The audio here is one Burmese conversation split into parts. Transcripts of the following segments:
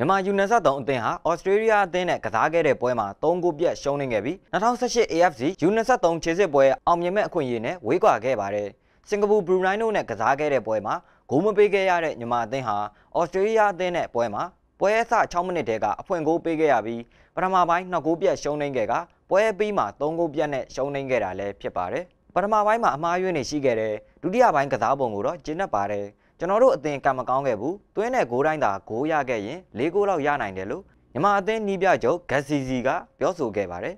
မြန်မာယူနန်ဆက်တုံးအသင်းဟာဩစတြေးလျအသင်းနဲ့ကစားခဲ့တဲ့ပွဲမှာ3ဂိုးပြတ်ရှုံးနေခဲ့ပြီး2018 AFC ယူနန်ဆက်တုံးခြေစစ်ပွဲအောင်မြင်မဲ့အခွင့်အရေးနဲ့ဝေးကွာခဲ့ပါတယ်။စင်ကာပူဘရူနိုင်းတို့နဲ့ကစားခဲ့တဲ့ပွဲမှာဂိုးမပေးခဲ့ရတဲ့မြန်မာအသင်းဟာဩစတြေးလျအသင်းနဲ့ပွဲမှာပွဲအစ6မိနစ်တည်းကအဖွင့်ဂိုးပေးခဲ့ရပြီးပထမပိုင်း2ဂိုးပြတ်ရှုံးနေခဲ့ကပွဲပြီးမှာ3ဂိုးပြတ်နဲ့ရှုံးနေခဲ့တာလည်းဖြစ်ပါတယ်။ပထမပိုင်းမှာအမှားယွင်းနေရှိခဲ့တဲ့ဒုတိယပိုင်းကစားပုံကိုတော့ကျင်းနေပါတယ်။ ကျွန်တော်တို့အသင်ကံမကောင်းခဲ့ဘူးသွင်းတဲ့ဂိုးတိုင်းသာဂိုးရခဲ့ရင်၄ဂိုးလောက်ရနိုင်တယ်လို့မြန်မာအသင်းနီးပြချုပ်ဂက်စီစီကပြောဆိုခဲ့ပါတယ်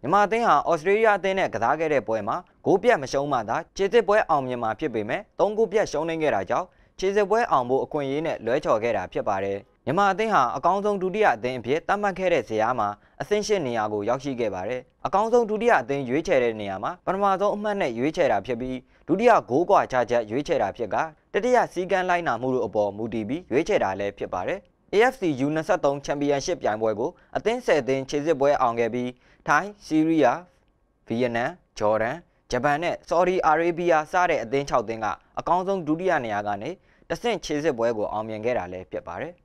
မြန်မာအသင်းဟာဩစတြေးလျအသင်းနဲ့ကစားခဲ့တဲ့ပွဲမှာဂိုးပြတ်မရှုံးမှသာခြေစစ်ပွဲအောင်မြင်မှာဖြစ်ပေမဲ့၃ဂိုးပြတ်ရှုံးနေခဲ့တာကြောင့်ခြေစစ်ပွဲအောင်ဖို့အခွင့်အရေးနဲ့လွဲချော်ခဲ့တာဖြစ်ပါတယ် မြန်မာအသင်းဟာအကောင်းဆုံးဒုတိယအသင်းအဖြစ်သတ်မှတ်ခဲ့တဲ့ဇယားမှာအဆင့်ရှင်းနေရာကိုရောက်ရှိခဲ့ပါတယ်။အကောင်းဆုံးဒုတိယအသင်းရွေးချယ်တဲ့နေရာမှာပထမဆုံးအမှတ်နဲ့ရွေးချယ်တာဖြစ်ပြီးဒုတိယဂိုးကွာခြားချက်ရွေးချယ်တာဖြစ်ကတတိယစီကန်းလိုက်နာမှုတို့အပေါ်မူတည်ပြီးရွေးချယ်တာလည်းဖြစ်ပါတယ်။ AFC U23 Championship ပြိုင်ပွဲကိုအသင်း10သင်းခြေစစ်ပွဲအောင်ခဲ့ပြီးထိုင်း၊ဆီးရီးယား၊ဗီယက်နမ်၊ဂျော်ဒန်၊ဂျပန်နဲ့ဆော်ဒီအာရေဗီးယားစတဲ့အသင်း6သင်းကအကောင်းဆုံးဒုတိယနေရာကနေတဆင့်ခြေစစ်ပွဲကိုအောင်မြင်ခဲ့တာလည်းဖြစ်ပါတယ်။